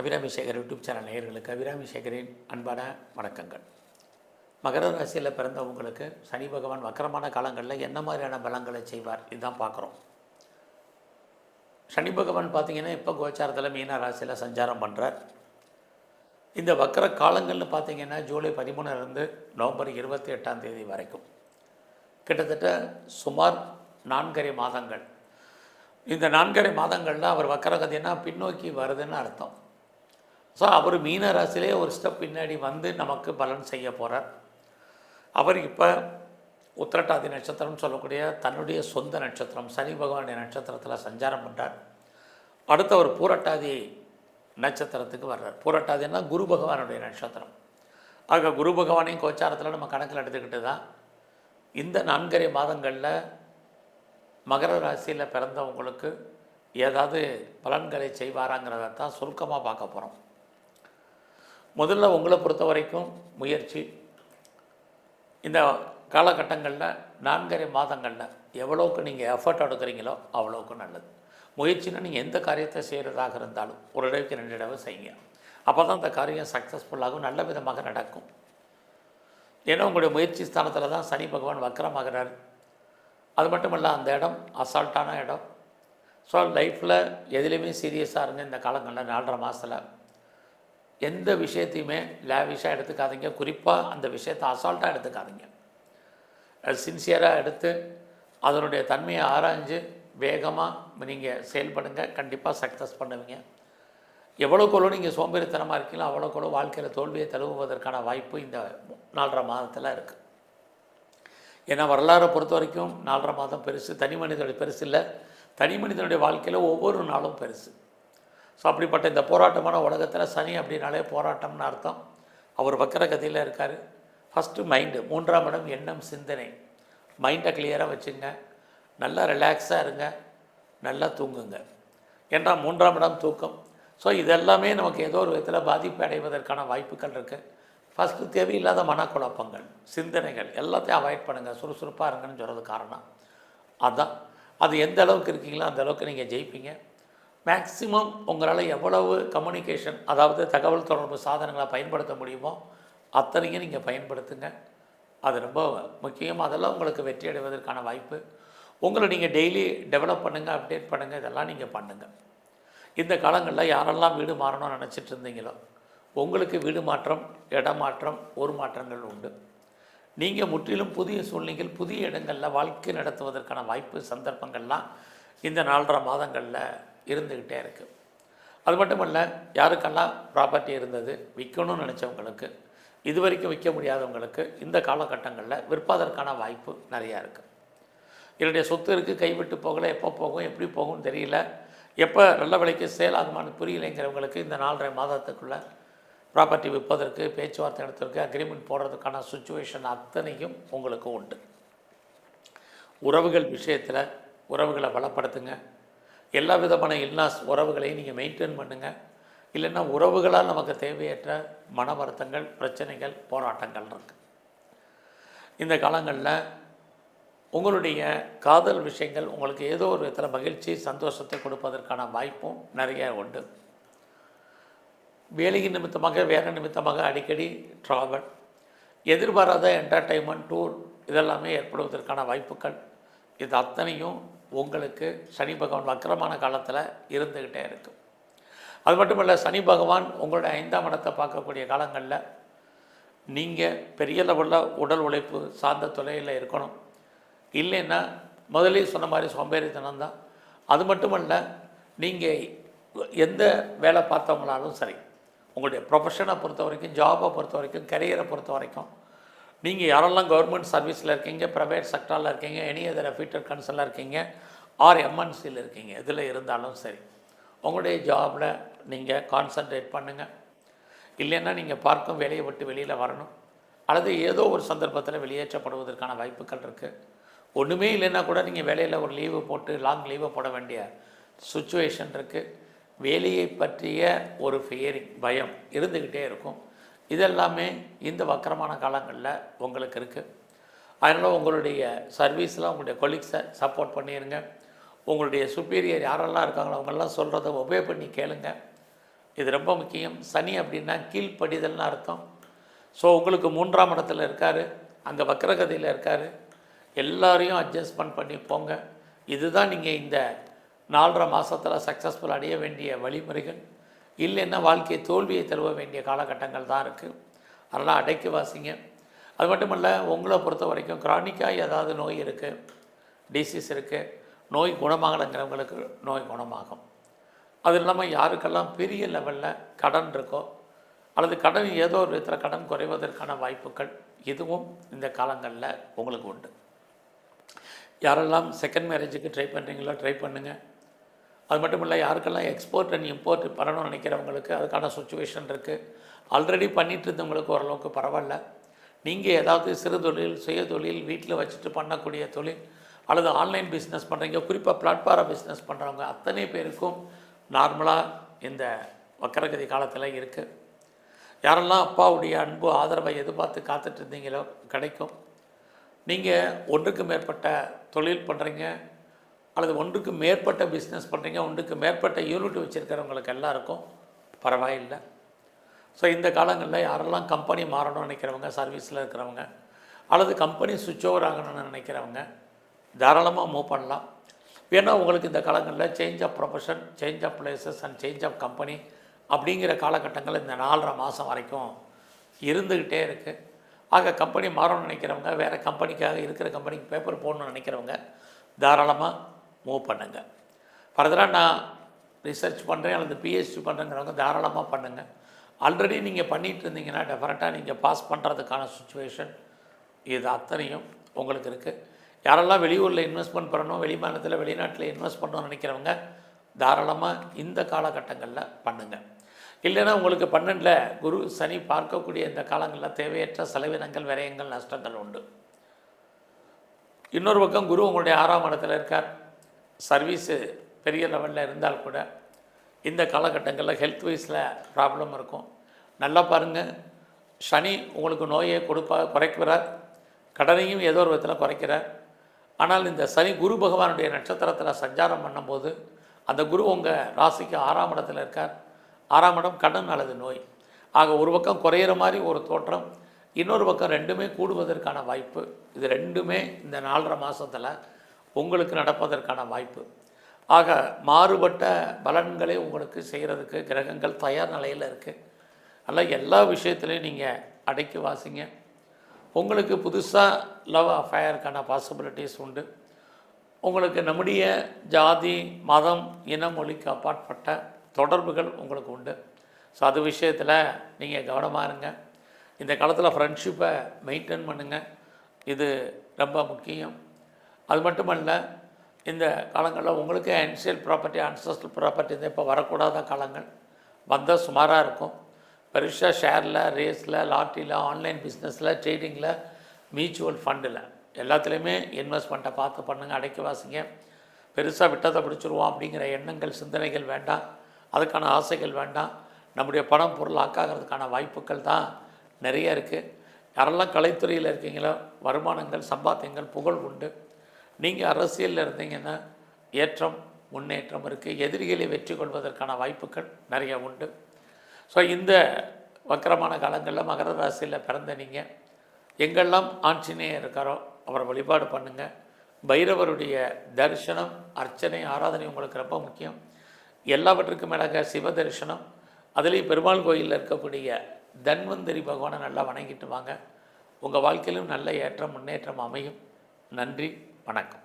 Abirami Sekar YouTube channel நேயர்களுக்கு அபிராமி சேகரின் அன்பான வணக்கங்கள். மகர ராசியில் பிறந்தவங்களுக்கு சனி பகவான் வக்கரமான காலங்களில் என்ன மாதிரியான பலங்களை செய்வார் இதுதான் பார்க்குறோம். சனி பகவான் பார்த்தீங்கன்னா இப்போ கோச்சாரத்தில் மீன ராசியில் சஞ்சாரம் பண்ணுறார் இந்த வக்கர காலங்கள்னு பார்த்தீங்கன்னா ஜூலை பதிமூணுலேருந்து நவம்பர் இருபத்தி எட்டாம் தேதி வரைக்கும். கிட்டத்தட்ட சுமார் நான்கரை மாதங்கள். இந்த நான்கரை மாதங்களில் அவர் வக்கரகதினா பின்னோக்கி வருதுன்னு அர்த்தம். ஸோ அவர் மீன ராசியிலே ஒரு ஸ்டெப் பின்னாடி வந்து நமக்கு பலன் செய்ய போகிறார் அவர் இப்போ உத்திரட்டாதி நட்சத்திரம்னு சொல்லக்கூடிய தன்னுடைய சொந்த நட்சத்திரம் சனி பகவானுடைய நட்சத்திரத்தில் சஞ்சாரம் பண்ணுறார் அடுத்த ஒரு பூரட்டாதி நட்சத்திரத்துக்கு வர்றார். பூரட்டாதின்னா குரு பகவானுடைய நட்சத்திரம். ஆக குரு பகவானையும் கோச்சாரத்தில் நம்ம கணக்கில் எடுத்துக்கிட்டு தான் இந்த நான்கரை மாதங்களில் மகர ராசியில் பிறந்தவங்களுக்கு ஏதாவது பலன்களை செய்வாராங்கிறத தான் சுருக்கமாக பார்க்க போகிறோம் முதல்ல உங்களை பொறுத்த வரைக்கும் முயற்சி. இந்த காலகட்டங்களில் நான்கரை மாதங்களில் எவ்வளோக்கு நீங்கள் எஃபர்ட் எடுக்கிறீங்களோ அவ்வளோக்கு நல்லது. முயற்சினா நீங்கள் எந்த காரியத்தை செய்கிறதாக இருந்தாலும் ஒரு தடவைக்கு ரெண்டு இடவை செய்யுங்க. அப்போ தான் அந்த காரியம் சக்ஸஸ்ஃபுல்லாகும் நல்ல விதமாக நடக்கும். ஏன்னா உங்களுடைய முயற்சி ஸ்தானத்தில் தான் சனி பகவான் வக்கரமாகிறார். அது மட்டும் இல்லை அந்த இடம் அசால்ட்டான இடம். ஸோ லைஃப்பில் எதுலேயுமே சீரியஸாக இருங்க. இந்த காலங்களில் நாலரை மாதத்தில் எந்த விஷயத்தையுமே லேவிஷாக எடுத்துக்காதீங்க. குறிப்பாக அந்த விஷயத்தை அசால்ட்டாக எடுத்துக்காதீங்க. சின்சியராக எடுத்து அதனுடைய தன்மையை ஆராய்ஞ்சு வேகமாக நீங்கள் செயல்படுங்க. கண்டிப்பாக சக்ஸஸ் பண்ணுவீங்க. எவ்வளோ எவ்வளோ நீங்கள் சோம்பேறித்தனமாக இருக்கீங்களோ அவ்வளோக்கு எவ்வளோ வாழ்க்கையில் தோல்வியை தழுவுவதற்கான வாய்ப்பு இந்த நாலரை மாதத்தில் இருக்குது ஏன்னா வரலாறை பொறுத்த வரைக்கும் நாலரை மாதம் பெருசு. தனி மனிதனுடைய பெருசு இல்லை தனி மனிதனுடைய வாழ்க்கையில் ஒவ்வொரு நாளும் பெருசு. ஸோ அப்படிப்பட்ட இந்த போராட்டமான உலகத்தில் சனி அப்படின்னாலே போராட்டம்னு அர்த்தம். அவர் வக்கர கதியில் இருக்கார். ஃபஸ்ட்டு மைண்டு மூன்றாம் இடம் எண்ணம் சிந்தனை. மைண்டை கிளியராக வச்சுங்க. நல்லா ரிலாக்ஸாக இருங்க. நல்லா தூங்குங்க. ஏன்னா மூன்றாம் இடம் தூக்கம். ஸோ இதெல்லாமே நமக்கு ஏதோ ஒரு விதத்தில் பாதிப்பு அடைவதற்கான வாய்ப்புகள் இருக்குது ஃபஸ்ட்டு தேவையில்லாத மனக்குழப்பங்கள் சிந்தனைகள் எல்லாத்தையும் அவாய்ட் பண்ணுங்கள் சுறுசுறுப்பாக இருங்கன்னு சொல்கிறது காரணம். அதுதான் அது எந்த அளவுக்கு இருக்கீங்களோ அந்த அளவுக்கு நீங்கள் ஜெயிப்பீங்க. மேக்ஸிமம் உங்களால் எவ்வளவு கம்யூனிகேஷன் அதாவது தகவல் தொடர்பு சாதனங்களை பயன்படுத்த முடியுமோ அத்தனையும் நீங்கள் பயன்படுத்துங்க. அது ரொம்ப முக்கியம். அதெல்லாம் உங்களுக்கு வெற்றி அடைவதற்கான வாய்ப்பு. உங்களை நீங்கள் டெய்லி டெவலப் பண்ணுங்கள் அப்டேட் பண்ணுங்கள் இதெல்லாம் நீங்கள் பண்ணுங்கள் இந்த காலங்களில் யாரெல்லாம் வீடு மாறணும்னு நினச்சிட்டு இருந்தீங்களோ உங்களுக்கு வீடு மாற்றம் இடமாற்றம் ஒரு மாற்றங்கள் உண்டு. நீங்கள் முற்றிலும் புதிய சூழ்நிலைகள் புதிய இடங்களில் வாழ்க்கை நடத்துவதற்கான வாய்ப்பு சந்தர்ப்பங்கள்லாம் இந்த நாலரை மாதங்களில் இருந்துக்கிட்டே இருக்குது அது மட்டும் இல்லை யாருக்கெல்லாம் ப்ராப்பர்ட்டி இருந்தது விற்கணும்னு நினச்சவங்களுக்கு இது வரைக்கும் விற்க முடியாதவங்களுக்கு இந்த காலகட்டங்களில் விற்பதற்கான வாய்ப்பு நிறையா இருக்குது என்னுடைய சொத்து இருக்குது கைவிட்டு போகலை எப்போ போகும் எப்படி போகும்னு தெரியல. எப்போ நல்ல விலைக்கு சேல் ஆகுமான்னு புரியலைங்கிறவங்களுக்கு இந்த நாலரை மாதத்துக்குள்ளே ப்ராப்பர்ட்டி விற்பதற்கு பேச்சுவார்த்தை நடத்துறதுக்கு அக்ரிமெண்ட் போடுறதுக்கான சுச்சுவேஷன் அத்தனையும் உங்களுக்கு உண்டு. உறவுகள் விஷயத்தில் உறவுகளை பலப்படுத்துங்க எல்லா விதமான இல்லாஸ் உறவுகளையும் நீங்கள் மெயின்டைன் பண்ணுங்கள் இல்லைன்னா உறவுகளால் நமக்கு தேவையற்ற மன வருத்தங்கள் பிரச்சனைகள் போராட்டங்கள் இருக்குது இந்த காலங்களில் உங்களுடைய காதல் விஷயங்கள் உங்களுக்கு ஏதோ ஒரு விதத்தில் மகிழ்ச்சி சந்தோஷத்தை கொடுப்பதற்கான வாய்ப்பும் நிறைய உண்டு. வேலையின் நிமித்தமாக வேறு நிமித்தமாக அடிக்கடி ட்ராவல் எதிர்பாராத என்டர்டைன்மெண்ட் டூர் இதெல்லாமே ஏற்படுவதற்கான வாய்ப்புகள். இது அத்தனையும் உங்களுக்கு சனி பகவான் வக்கரமான காலத்தில் இருந்துக்கிட்டே இருக்கும் அது மட்டும் இல்லை சனி பகவான் உங்களுடைய ஐந்தாம் இடத்தை பார்க்கக்கூடிய காலங்களில் நீங்கள் பெரிய லெவலில் உடல் உழைப்பு சார்ந்த தொழிலில் இருக்கணும். இல்லைன்னா முதலே சொன்ன மாதிரி சோம்பேறித்தனம் தான். அது மட்டும் இல்லை நீங்கள் எந்த வேலை பார்த்தவங்களாலும் சரி உங்களுடைய ப்ரொஃபஷனை பொறுத்த வரைக்கும் ஜாபை பொறுத்த வரைக்கும் கரியரை பொறுத்த வரைக்கும் நீங்கள் யாரெல்லாம் கவர்மெண்ட் சர்வீஸில் இருக்கீங்க ப்ரைவேட் செக்டரில் இருக்கீங்க எனி அதர் அஃபீட்டர் கன்சலில் இருக்கீங்க ஆர் எம்என்சியில் இருக்கீங்க இதில் இருந்தாலும் சரி உங்களுடைய ஜாபில் நீங்கள் கான்சன்ட்ரேட் பண்ணுங்கள் இல்லைன்னா நீங்கள் பார்க்கும் வேலையை விட்டு வெளியில் வரணும். அல்லது ஏதோ ஒரு சந்தர்ப்பத்தில் வெளியேற்றப்படுவதற்கான வாய்ப்புகள் இருக்குது ஒன்றுமே இல்லைன்னா கூட நீங்கள் வேலையில் ஒரு லீவு போட்டு லாங் லீவை போட வேண்டிய சுச்சுவேஷன் இருக்குது வேலையை பற்றிய ஒரு ஃபியரிங் பயம் இருந்துக்கிட்டே இருக்கும். இதெல்லாமே இந்த வக்கரமான காலங்களில் உங்களுக்கு இருக்குது அதனால் உங்களுடைய சர்வீஸில் உங்களுடைய கொலீக்ஸை சப்போர்ட் பண்ணிடுங்க உங்களுடைய சுப்பீரியர் யாரெல்லாம் இருக்காங்களோ அவங்கெல்லாம் சொல்கிறத ஒபே பண்ணி கேளுங்க. இது ரொம்ப முக்கியம். சனி அப்படின்னா கீழ்ப்படிதல்னு அர்த்தம். ஸோ உங்களுக்கு மூன்றாம் இடத்துல இருக்கார். அங்கே வக்கரகதியில் இருக்கார். எல்லாரையும் அட்ஜஸ்ட்மெண்ட் பண்ணி போங்க. இதுதான் நீங்கள் இந்த நாலரை மாதத்தில் சக்ஸஸ்ஃபுல் அடைய வேண்டிய வழிமுறைகள். இல்லைன்னா வாழ்க்கை தோல்வியை தழுவ வேண்டிய காலகட்டங்கள் தான் இருக்குது அதெல்லாம் அடைக்கி வாசிங்க. அது மட்டும் இல்லை உங்களை பொறுத்த வரைக்கும் க்ரானிக்காக ஏதாவது நோய் இருக்குது டிசீஸ் இருக்குது நோய் குணமாகலைங்கிறவங்களுக்கு நோய் குணமாகும். அது இல்லாமல் யாருக்கெல்லாம் பெரிய லெவலில் கடன் இருக்கோ அல்லது கடன் ஏதோ ஒரு விதத்தில் கடன் குறைவதற்கான வாய்ப்புகள் இதுவும் இந்த காலங்களில் உங்களுக்கு உண்டு. யாரெல்லாம் செகண்ட் மேரேஜுக்கு ட்ரை பண்ணுறீங்களோ ட்ரை பண்ணுங்கள் அது மட்டும் இல்லை யாருக்கெல்லாம் எக்ஸ்போர்ட் அண்ட் இம்போர்ட் பண்ணணும்னு நினைக்கிறவங்களுக்கு அதுக்கான சுச்சுவேஷன் இருக்குது ஆல்ரெடி பண்ணிட்டு இருந்தவங்களுக்கு ஓரளவுக்கு பரவாயில்ல. நீங்கள் ஏதாவது சிறு தொழில் சுய தொழில் வீட்டில் வச்சுட்டு பண்ணக்கூடிய தொழில் அல்லது ஆன்லைன் பிஸ்னஸ் பண்ணுறீங்க குறிப்பாக பிளாட்ஃபாரம் பிஸ்னஸ் பண்ணுறவங்க அத்தனை பேருக்கும் நார்மலாக இந்த வக்கரகதி காலத்தில் இருக்குது யாரெல்லாம் அப்பாவுடைய அன்பு ஆதரவை எதிர்பார்த்து காத்துட்டு இருந்தீங்களோ கிடைக்கும். நீங்கள் ஒன்றுக்கு மேற்பட்ட தொழில் பண்ணுறீங்க அல்லது ஒன்றுக்கு மேற்பட்ட பிஸ்னஸ் பண்ணுறீங்க ஒன்றுக்கு மேற்பட்ட யூனிட் வச்சுருக்கிறவங்களுக்கு எல்லாருக்கும் பரவாயில்லை. ஸோ இந்த காலங்களில் யாரெல்லாம் கம்பெனி மாறணும்னு நினைக்கிறவங்க சர்வீஸில் இருக்கிறவங்க அல்லது கம்பெனி சுவிட்ச் ஓவர் ஆகணும்னு நினைக்கிறவங்க தாராளமாக மூவ் பண்ணலாம். ஏன்னா உங்களுக்கு இந்த காலங்களில் change of profession change of places and change of company அப்படிங்கிற காலகட்டங்கள் இந்த நாலரை மாதம் வரைக்கும் இருந்துக்கிட்டே இருக்குது ஆக கம்பெனி மாறணும்னு நினைக்கிறவங்க வேறு கம்பெனிக்காக இருக்கிற கம்பெனிக்கு பேப்பர் போடணும்னு நினைக்கிறவங்க தாராளமாக மூவ் பண்ணுங்கள் ஃபர்தராக நான் ரிசர்ச் பண்ணுறேன் அல்லது பிஹெச்டி பண்ணுறேங்கிறவங்க தாராளமாக பண்ணுங்கள் ஆல்ரெடி நீங்கள் பண்ணிகிட்டு இருந்தீங்கன்னா டெஃபரெண்ட்டாக நீங்கள் பாஸ் பண்ணுறதுக்கான சுச்சுவேஷன் இது அத்தனையும் உங்களுக்கு இருக்குது யாரெல்லாம் வெளியூரில் இன்வெஸ்ட்மெண்ட் பண்ணணும் வெளி மாநிலத்தில் வெளிநாட்டில் இன்வெஸ்ட் பண்ணணும்னு நினைக்கிறவங்க தாராளமாக இந்த காலகட்டங்களில் பண்ணுங்கள் இல்லைன்னா உங்களுக்கு பன்னெண்டில் குரு சனி பார்க்கக்கூடிய இந்த காலங்களில் தேவையற்ற செலவினங்கள் விரயங்கள் நஷ்டங்கள் உண்டு. இன்னொரு பக்கம் குரு உங்களுடைய ஆறாம் இடத்துல இருக்கார். சர்வீஸு பெரிய லெவலில் இருந்தால் கூட இந்த காலகட்டங்களில் ஹெல்த் வைஸில் ப்ராப்ளம் இருக்கும். நல்லா பாருங்கள் சனி உங்களுக்கு நோயை கொடுப்பா குறைக்கிறார். கடனையும் ஏதோ ஒரு விதத்தில் குறைக்கிறார். ஆனால் இந்த சனி குரு பகவானுடைய நட்சத்திரத்தில் சஞ்சாரம் பண்ணும்போது அந்த குரு உங்கள் ராசிக்கு ஆறாம் இடத்துல இருக்கார். ஆறாம் இடம் கடன் அல்லது நோய். ஆக ஒரு பக்கம் குறையிற மாதிரி ஒரு தோற்றம் இன்னொரு பக்கம் ரெண்டுமே கூடுவதற்கான வாய்ப்பு. இது ரெண்டுமே இந்த நாலரை மாதத்தில் உங்களுக்கு நடப்பதற்கான வாய்ப்பு. ஆக மாறுபட்ட பலன்களை உங்களுக்கு செய்கிறதுக்கு கிரகங்கள் தயார் நிலையில் இருக்குது அதனால் எல்லா விஷயத்துலையும் நீங்கள் அடக்கி வாசிங்க. உங்களுக்கு புதுசாக லவ் அஃபயருக்கான பாசிபிலிட்டிஸ் உண்டு. உங்களுக்கு நம்முடைய ஜாதி மதம் இன மொழிக்கு அப்பாற்பட்ட தொடர்புகள் உங்களுக்கு உண்டு. ஸோ அது விஷயத்தில் நீங்கள் கவனமாக இருங்க. இந்த காலத்தில் ஃப்ரெண்ட்ஷிப்பை மெயின்டைன் பண்ணுங்கள் இது ரொம்ப முக்கியம். அது மட்டுமல்ல இந்த காலங்களில் உங்களுக்கு அன்சியல் ப்ராப்பர்ட்டி அன்சஸ்டல் ப்ராப்பர்ட்டி இந்த இப்போ வரக்கூடாத காலங்கள். வந்தால் சுமாராக இருக்கும். பெருசாக ஷேரில் ரேஸில் லாட்டியில் ஆன்லைன் பிஸ்னஸில் ட்ரேடிங்கில் மியூச்சுவல் ஃபண்டில் எல்லாத்துலேயுமே இன்வெஸ்ட்மெண்ட்டை பார்த்து பண்ணுங்கள் அடைக்கி வாசிங்க. பெருசாக விட்டதை பிடிச்சிருவோம் அப்படிங்கிற எண்ணங்கள் சிந்தனைகள் வேண்டாம். அதுக்கான ஆசைகள் வேண்டாம். நம்முடைய பணம் பொருள் ஆக்காகிறதுக்கான வாய்ப்புகள் தான் நிறைய இருக்குது யாரெல்லாம் கலைத்துறையில் இருக்கீங்களோ வருமானங்கள் சம்பாத்தியங்கள் புகழ் உண்டு. நீங்கள் அரசியலில் இருந்தீங்கன்னா ஏற்றம் முன்னேற்றம் இருக்குது எதிரிகளை வெற்றி கொள்வதற்கான வாய்ப்புகள் நிறைய உண்டு. ஸோ இந்த வக்கரமான காலங்களில் மகர ராசியில் பிறந்த நீங்கள் எங்கெல்லாம் ஆஞ்சநேயர் இருக்காரோ அவரை வழிபாடு பண்ணுங்கள் பைரவருடைய தரிசனம் அர்ச்சனை ஆராதனை உங்களுக்கு ரொம்ப முக்கியம். எல்லாவற்றுக்கும் மேலாக சிவ தரிசனம். அதுலேயும் பெருமாள் கோயிலில் இருக்கக்கூடிய தன்வந்தரி பகவானை நல்லா வணங்கிட்டு வாங்க. உங்கள் வாழ்க்கையிலும் நல்ல ஏற்றம் முன்னேற்றம் அமையும். நன்றி. வணக்கம்